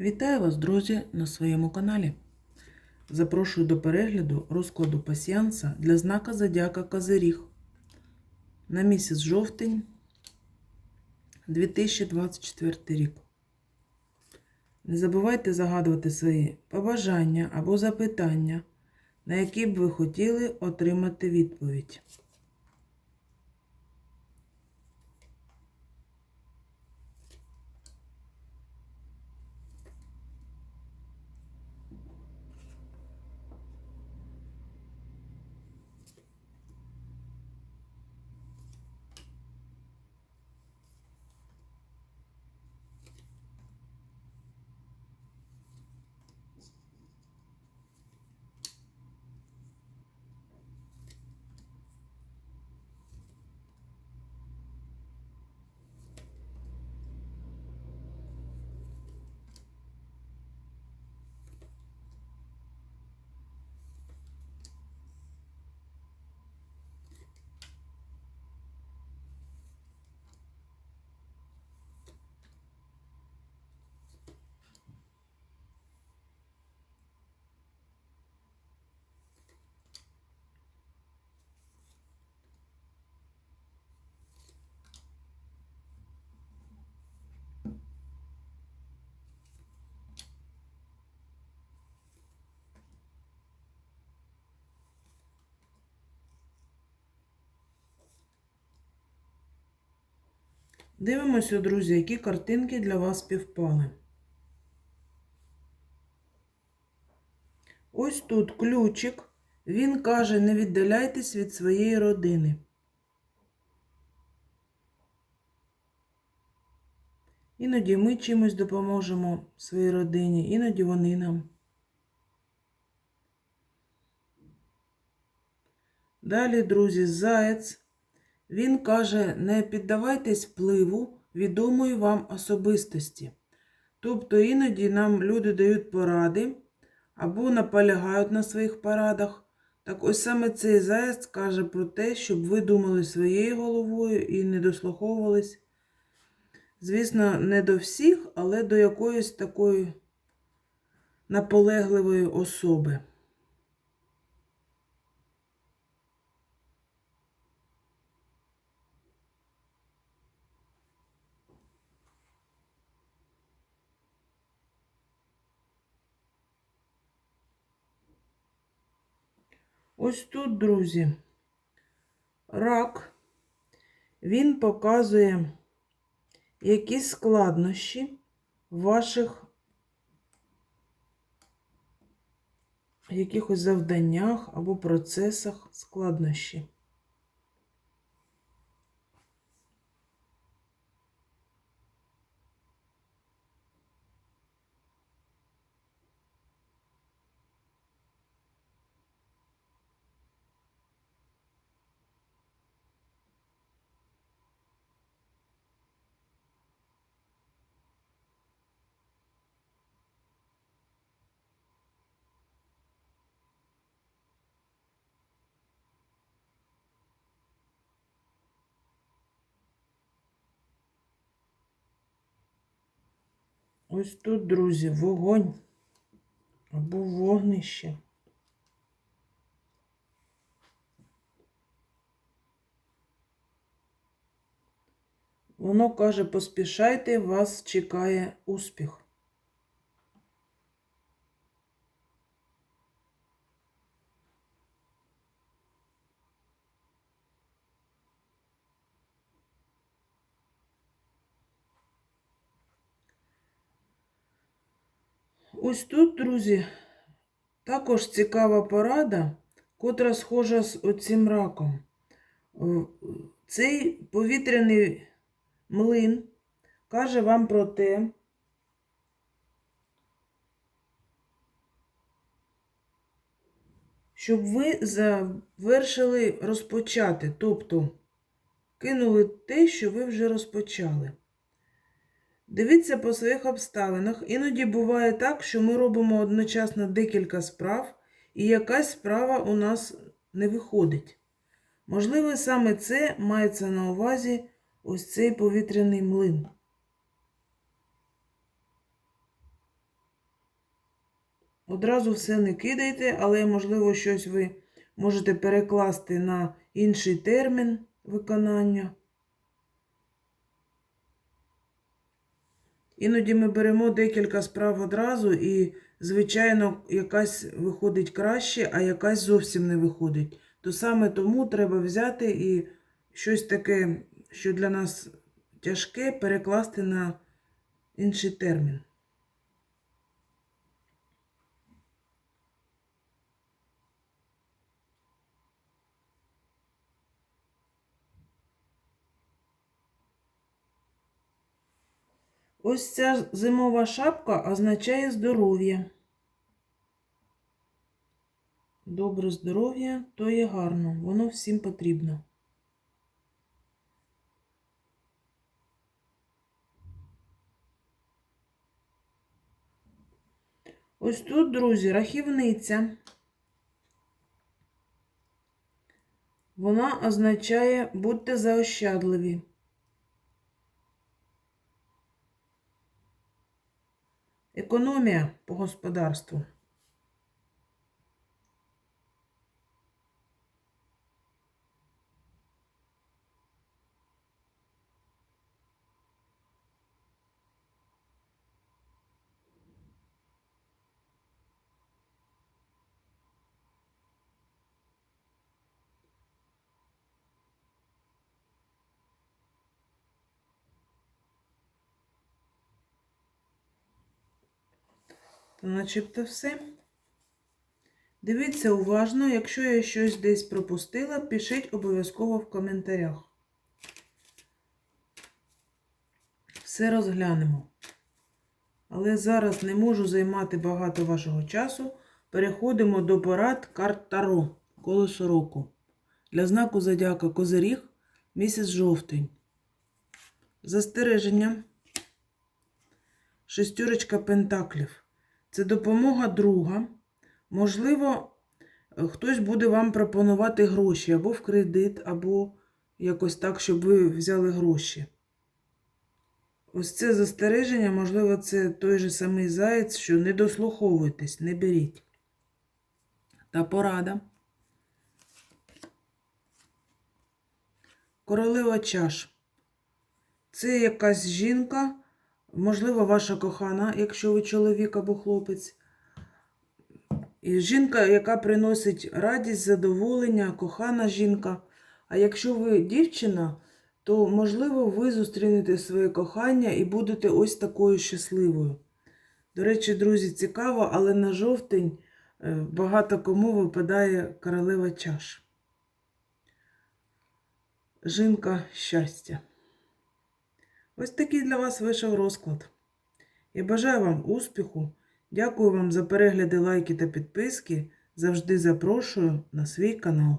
Вітаю вас, друзі, на своєму каналі. Запрошую до перегляду розкладу пасіянса для знака Зодіака Козиріг на місяць жовтень 2024 рік. Не забувайте загадувати свої побажання або запитання, на які б ви хотіли отримати відповідь. Дивимося, друзі, які картинки для вас співпали. Ось тут ключик. Він каже, не віддаляйтесь від своєї родини. Іноді ми чимось допоможемо своїй родині, іноді вони нам. Далі, друзі, заєць. Він каже, не піддавайтесь впливу відомої вам особистості. Тобто іноді нам люди дають поради або наполягають на своїх порадах. Так ось саме цей заїзд каже про те, щоб ви думали своєю головою і не дослуховувались. Звісно, не до всіх, але до якоїсь такої наполегливої особи. Ось тут, друзі, рак, він показує якісь складнощі ваших якихось завданнях або процесах складнощі. Ось тут, друзі, вогонь або вогнище. Воно каже, поспішайте, вас чекає успіх. Ось тут, друзі, також цікава порада, котра схожа з оцим раком. Е, Цей повітряний млин каже вам про те, щоб ви завершили розпочати, тобто кинули те, що ви вже розпочали. Дивіться по своїх обставинах. Іноді буває так, що ми робимо одночасно декілька справ, і якась справа у нас не виходить. Можливо, саме це мається на увазі ось цей повітряний млин. Одразу все не кидайте, але, можливо, щось ви можете перекласти на інший термін виконання. Іноді ми беремо декілька справ одразу і, звичайно, якась виходить краще, а якась зовсім не виходить. То саме тому треба взяти і щось таке, що для нас тяжке, перекласти на інший термін. Ось ця зимова шапка означає здоров'я. Добре здоров'я то є гарно, воно всім потрібно. Ось тут, друзі, рахівниця. Вона означає будьте заощадливі. Економія по господарству. То начебто все. Дивіться уважно, якщо я щось десь пропустила, пишіть обов'язково в коментарях. Все розглянемо. Але зараз не можу займати багато вашого часу. Переходимо до порад карт Таро колесо року. Для знаку Зодіака Козиріг місяць жовтень. Застереження. Шестюрочка пентаклів. Це допомога друга. Можливо, хтось буде вам пропонувати гроші або в кредит, або якось так, щоб ви взяли гроші. Ось це застереження, можливо, це той же самий заєць, що не дослуховуйтесь, не беріть. Та порада. Королева чаш. Це якась жінка, можливо, ваша кохана, якщо ви чоловік або хлопець. І жінка, яка приносить радість, задоволення, кохана жінка. А якщо ви дівчина, то, можливо, ви зустрінете своє кохання і будете ось такою щасливою. До речі, друзі, цікаво, але на жовтень е, багато кому випадає королева чаш. Жінка щастя. Ось такий для вас вийшов розклад. Я бажаю вам успіху. Дякую вам за перегляди, лайки та підписки. Завжди запрошую на свій канал.